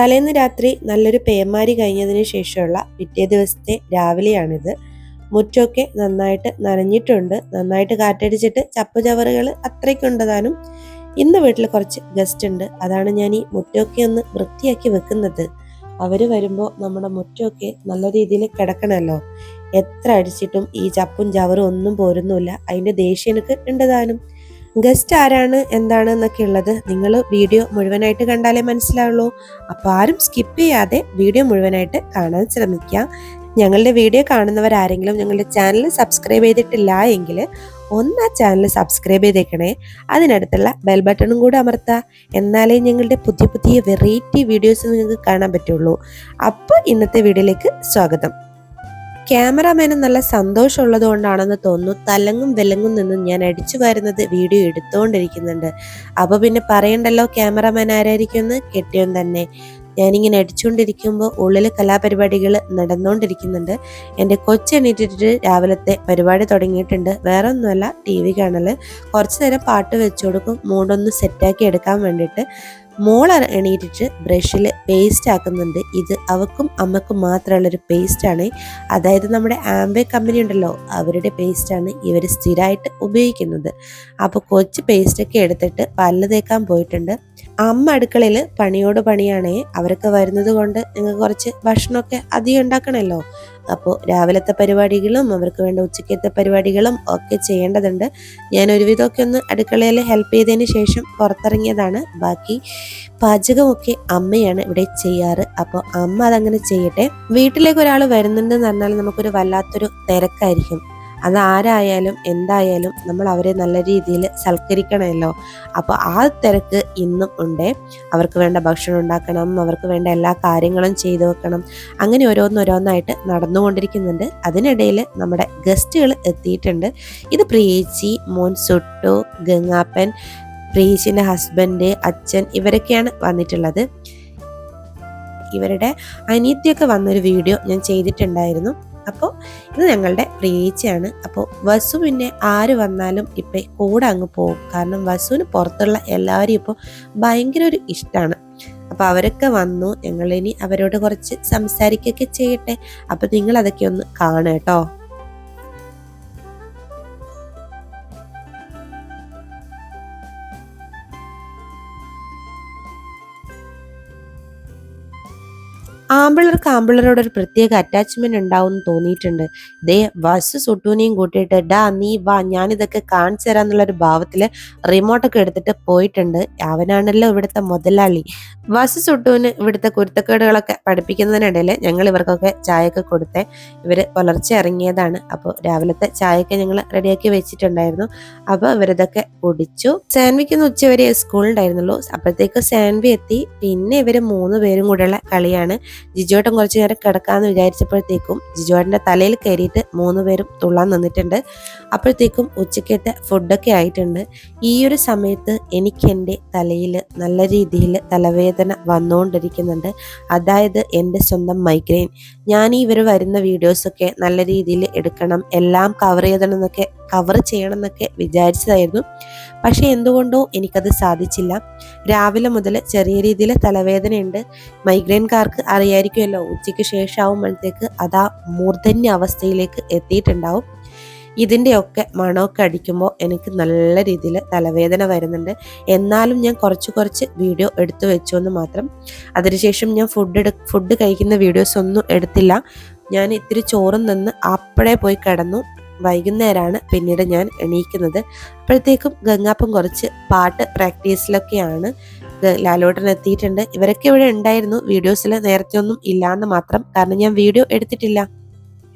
തലേന്ന് രാത്രി നല്ലൊരു പേമാരി കഴിഞ്ഞതിന് ശേഷമുള്ള പിറ്റേ ദിവസത്തെ രാവിലെയാണിത്. മുറ്റമൊക്കെ നന്നായിട്ട് നനഞ്ഞിട്ടുണ്ട്. നന്നായിട്ട് കാറ്റടിച്ചിട്ട് ചപ്പുചവറുകൾ അത്രയ്ക്കുണ്ടതാനും ഇന്ന് വീട്ടിൽ കുറച്ച് ഗസ്റ്റ് ഉണ്ട്. അതാണ് ഞാൻ ഈ മുറ്റമൊക്കെ ഒന്ന് വൃത്തിയാക്കി വെക്കുന്നത്. അവർ വരുമ്പോൾ നമ്മുടെ മുറ്റമൊക്കെ നല്ല രീതിയിൽ കിടക്കണമല്ലോ എത്ര അടിച്ചിട്ടും ഈ ചപ്പും ചവറും ഒന്നും പോരുന്നില്ല അതിന്റെ ദേഷ്യം എനിക്ക് ഉണ്ടതാനും ഗസ്റ്റ് ആരാണ് എന്താണ് എന്നൊക്കെ ഉള്ളത് നിങ്ങൾ വീഡിയോ മുഴുവനായിട്ട് കണ്ടാലേ മനസ്സിലാവുള്ളൂ. അപ്പോൾ ആരും സ്കിപ്പ് ചെയ്യാതെ വീഡിയോ മുഴുവനായിട്ട് കാണാൻ ശ്രമിക്കുക ഞങ്ങളുടെ വീഡിയോ കാണുന്നവരാരെങ്കിലും ഞങ്ങളുടെ ചാനൽ സബ്സ്ക്രൈബ് ചെയ്തിട്ടില്ല എങ്കിൽ ഒന്ന് ആ ചാനൽ സബ്സ്ക്രൈബ് ചെയ്തേക്കണേ. അതിനടുത്തുള്ള ബെൽ ബട്ടണും കൂടെ അമർത്തുക എന്നാലേ ഞങ്ങളുടെ പുതിയ പുതിയ വെറൈറ്റി വീഡിയോസ് നിങ്ങൾക്ക് കാണാൻ പറ്റുള്ളൂ. അപ്പോൾ ഇന്നത്തെ വീഡിയോയിലേക്ക് സ്വാഗതം. ക്യാമറാമാന് നല്ല സന്തോഷമുള്ളത് കൊണ്ടാണെന്ന് തോന്നുന്നു. തലങ്ങും വിലങ്ങും നിന്നും ഞാൻ അടിച്ചു വരുന്നത് വീഡിയോ എടുത്തുകൊണ്ടിരിക്കുന്നുണ്ട് അപ്പോൾ പിന്നെ പറയണ്ടല്ലോ ക്യാമറാമാൻ ആരായിരിക്കുമെന്ന്? കെട്ടിയോൻ തന്നെ. ഞാനിങ്ങനെ അടിച്ചുകൊണ്ടിരിക്കുമ്പോൾ ഉള്ളിൽ കലാപരിപാടികൾ നടന്നുകൊണ്ടിരിക്കുന്നുണ്ട് എന്റെ കൊച്ചെണീറ്റിട്ട് രാവിലത്തെ പരിപാടി തുടങ്ങിയിട്ടുണ്ട്. വേറെ ഒന്നുമല്ല ടി വി കാണൽ കുറച്ച് നേരം പാട്ട് വെച്ചു കൊടുക്കും. മൂടൊന്ന് സെറ്റാക്കി എടുക്കാൻ വേണ്ടിയിട്ട്. മോൾ എണീറ്റിട്ട് ബ്രഷിൽ പേസ്റ്റ് ആക്കുന്നുണ്ട്. ഇത് അവക്കും അമ്മക്കും മാത്രമുള്ളൊരു പേസ്റ്റാണ് അതായത് നമ്മുടെ ആംബേ കമ്പനി ഉണ്ടല്ലോ അവരുടെ പേസ്റ്റാണ് ഇവർ സ്ഥിരമായിട്ട് ഉപയോഗിക്കുന്നത്. അപ്പോൾ കൊച്ച് പേസ്റ്റൊക്കെ എടുത്തിട്ട് പല്ല് തേക്കാൻ പോയിട്ടുണ്ട്. അമ്മ അടുക്കളയിൽ പണിയോട് പണിയാണേ അവരൊക്കെ വരുന്നത് കൊണ്ട് നിങ്ങൾക്ക് കുറച്ച് ഭക്ഷണമൊക്കെ അധികം ഉണ്ടാക്കണമല്ലോ. അപ്പോൾ രാവിലത്തെ പരിപാടികളും അവർക്ക് വേണ്ട ഉച്ചക്കത്തെ പരിപാടികളും ഒക്കെ ചെയ്യേണ്ടതുണ്ട്. ഞാൻ ഒരുവിധമൊക്കെ ഒന്ന് അടുക്കളയിൽ ഹെൽപ്പ് ചെയ്തതിന് ശേഷം പുറത്തിറങ്ങിയതാണ്. ബാക്കി പാചകമൊക്കെ അമ്മയാണ് ഇവിടെ ചെയ്യാറ്. അപ്പോൾ അമ്മ അതങ്ങനെ ചെയ്യട്ടെ. വീട്ടിലേക്ക് ഒരാൾ വരുന്നുണ്ടെന്ന് പറഞ്ഞാൽ നമുക്കൊരു വല്ലാത്തൊരു തിരക്കായിരിക്കും. അത് ആരായാലും എന്തായാലും നമ്മൾ അവരെ നല്ല രീതിയിൽ സൽക്കരിക്കണമല്ലോ. അപ്പോൾ ആ തിരക്ക് ഇന്നും ഉണ്ട്. അവർക്ക് വേണ്ട ഭക്ഷണം ഉണ്ടാക്കണം അവർക്ക് വേണ്ട എല്ലാ കാര്യങ്ങളും ചെയ്തു വെക്കണം. അങ്ങനെ ഓരോന്നോരോന്നായിട്ട് നടന്നുകൊണ്ടിരിക്കുന്നുണ്ട്. അതിനിടയിൽ നമ്മുടെ ഗസ്റ്റുകൾ എത്തിയിട്ടുണ്ട്. ഇത് പ്രിയേച്ചി മോൻ സുട്ടു ഗംഗാപ്പൻ പ്രിയേച്ചിന്റെ ഹസ്ബൻഡ് അച്ഛൻ ഇവരൊക്കെയാണ് വന്നിട്ടുള്ളത്. ഇവരുടെ അനിയത്തിയൊക്കെ വന്നൊരു വീഡിയോ ഞാൻ ചെയ്തിട്ടുണ്ടായിരുന്നു. അപ്പോൾ ഇത് ഞങ്ങളുടെ പ്രിയേച്ചയാണ് അപ്പോൾ വസു പിന്നെ ആര് വന്നാലും ഇപ്പം കൂടെ അങ്ങ് പോകും. കാരണം വസുവിന് പുറത്തുള്ള എല്ലാവരും ഇപ്പോൾ ഭയങ്കര ഒരു ഇഷ്ടമാണ് അപ്പോൾ അവരൊക്കെ വന്നു. ഞങ്ങളിനി അവരോട് കുറച്ച് സംസാരിക്കുകയൊക്കെ ചെയ്യട്ടെ. അപ്പോൾ നിങ്ങളതൊക്കെ ഒന്ന് കാണുക കേട്ടോ. ആമ്പിളർക്ക് ആമ്പിളരോട് ഒരു പ്രത്യേക അറ്റാച്ച്മെന്റ് ഉണ്ടാവും എന്ന് തോന്നിയിട്ടുണ്ട്. ദേ വസ് സുട്ടൂനെയും കൂട്ടിയിട്ട് ഡാ നീ വാ ഞാനിതൊക്കെ കാണിച്ചു തരാന്നുള്ളൊരു ഭാവത്തിൽ റിമോട്ടൊക്കെ എടുത്തിട്ട് പോയിട്ടുണ്ട്. അവനാണല്ലോ ഇവിടുത്തെ മുതലാളി. വസ് സുട്ടൂന് ഇവിടുത്തെ കുരുത്തക്കേടുകളൊക്കെ പഠിപ്പിക്കുന്നതിനിടയിൽ ഞങ്ങൾ ഇവർക്കൊക്കെ ചായയൊക്കെ കൊടുത്തേ. ഇവർ പുലർച്ചെ ഇറങ്ങിയതാണ്. അപ്പോൾ രാവിലത്തെ ചായയൊക്കെ ഞങ്ങൾ റെഡിയാക്കി വെച്ചിട്ടുണ്ടായിരുന്നു. അപ്പോൾ ഇവരിതൊക്കെ കുടിച്ചു. സാൻവിക്ക് ഉച്ചവരെ സ്കൂളിൽ ഉണ്ടായിരുന്നുള്ളൂ. അപ്പോഴത്തേക്ക് സാൻവി എത്തി. പിന്നെ ഇവർ മൂന്ന് പേരും കൂടെയുള്ള കളിയാണ്. ജിജോട്ടൻ കുറച്ച് നേരം കിടക്കാമെന്ന് വിചാരിച്ചപ്പോഴത്തേക്കും ജിജോട്ടന്റെ തലയിൽ കയറിയിട്ട് മൂന്ന് പേരും തുള്ളാൻ നിന്നിട്ടുണ്ട്. അപ്പോഴത്തേക്കും ഉച്ചക്കത്തെ ഫുഡൊക്കെ ആയിട്ടുണ്ട്. ഈ ഒരു സമയത്ത് എനിക്ക് എന്റെ തലയിൽ നല്ല രീതിയിൽ തലവേദന വന്നുകൊണ്ടിരിക്കുന്നുണ്ട്. അതായത് എന്റെ സ്വന്തം മൈഗ്രെയിൻ. ഞാൻ ഈ ഇവർ വരുന്ന വീഡിയോസൊക്കെ നല്ല രീതിയിൽ എടുക്കണം എല്ലാം കവർ ചെയ്യണം എന്നൊക്കെ കവർ ചെയ്യണം എന്നൊക്കെ വിചാരിച്ചതായിരുന്നു. പക്ഷെ എന്തുകൊണ്ടോ എനിക്കത് സാധിച്ചില്ല. രാവിലെ മുതൽ ചെറിയ രീതിയിൽ തലവേദനയുണ്ട്. മൈഗ്രെയിൻകാർക്ക് അറിയായിരിക്കുമല്ലോ ഉച്ചയ്ക്ക് ശേഷമാകുമ്പോഴത്തേക്ക് അതാ മൂർധന്യ അവസ്ഥയിലേക്ക് എത്തിയിട്ടുണ്ടാവും. ഇതിന്റെയൊക്കെ മണമൊക്കെ അടിക്കുമ്പോൾ എനിക്ക് നല്ല രീതിയിൽ തലവേദന വരുന്നുണ്ട്. എന്നാലും ഞാൻ കുറച്ച് കുറച്ച് വീഡിയോ എടുത്തു വെച്ചു എന്ന് മാത്രം. അതിനുശേഷം ഞാൻ ഫുഡ് എടു ഫുഡ് കഴിക്കുന്ന വീഡിയോസ് ഒന്നും എടുത്തില്ല. ഞാൻ ഇത്തിരി ചോറും നിന്ന് അപ്പോഴേ പോയി കിടന്നു. വൈകുന്നേരമാണ് പിന്നീട് ഞാൻ എണീക്കുന്നത്. അപ്പോഴത്തേക്കും ഗംഗാപ്പം കുറച്ച് പാട്ട് പ്രാക്ടീസിലൊക്കെയാണ് ലാലോട്ടൻ എത്തിയിട്ടുണ്ട്. ഇവരൊക്കെ ഇവിടെ ഉണ്ടായിരുന്നു. വീഡിയോസിൽ നേരത്തെ ഒന്നും ഇല്ലാന്ന് മാത്രം. കാരണം ഞാൻ വീഡിയോ എടുത്തിട്ടില്ല.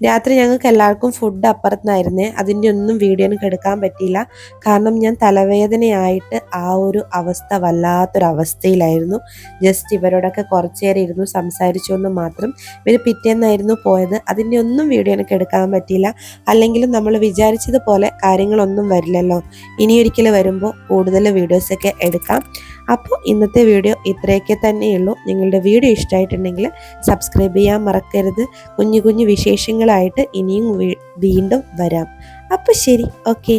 രാത്രി ഞങ്ങൾക്ക് എല്ലാവർക്കും ഫുഡ് അപ്പുറത്തുനിന്നായിരുന്നേ. അതിന്റെ ഒന്നും വീഡിയോ എനിക്ക് എടുക്കാൻ പറ്റിയില്ല. കാരണം ഞാൻ തലവേദനയായിട്ട് ആ ഒരു അവസ്ഥ വല്ലാത്തൊരവസ്ഥയിലായിരുന്നു. ജസ്റ്റ് ഇവരോടൊക്കെ കുറച്ച് നേരം ഇരുന്നു സംസാരിച്ചു മാത്രം ഇവർ പിറ്റേന്നായിരുന്നു പോയത്. അതിന്റെ ഒന്നും വീഡിയോ എനിക്ക് എടുക്കാൻ പറ്റിയില്ല. അല്ലെങ്കിലും നമ്മൾ വിചാരിച്ചതുപോലെ കാര്യങ്ങളൊന്നും വരില്ലല്ലോ. ഇനിയൊരിക്കൽ വരുമ്പോൾ കൂടുതൽ വീഡിയോസൊക്കെ എടുക്കാം. അപ്പോൾ ഇന്നത്തെ വീഡിയോ ഇത്രയൊക്കെ തന്നെയുള്ളൂ. നിങ്ങളുടെ വീഡിയോ ഇഷ്ടമായിട്ടുണ്ടെങ്കിൽ സബ്സ്ക്രൈബ് ചെയ്യാൻ മറക്കരുത്. കുഞ്ഞു കുഞ്ഞു വിശേഷങ്ങളായിട്ട് ഇനിയും വീണ്ടും വരാം. അപ്പോൾ ശരി ഓക്കെ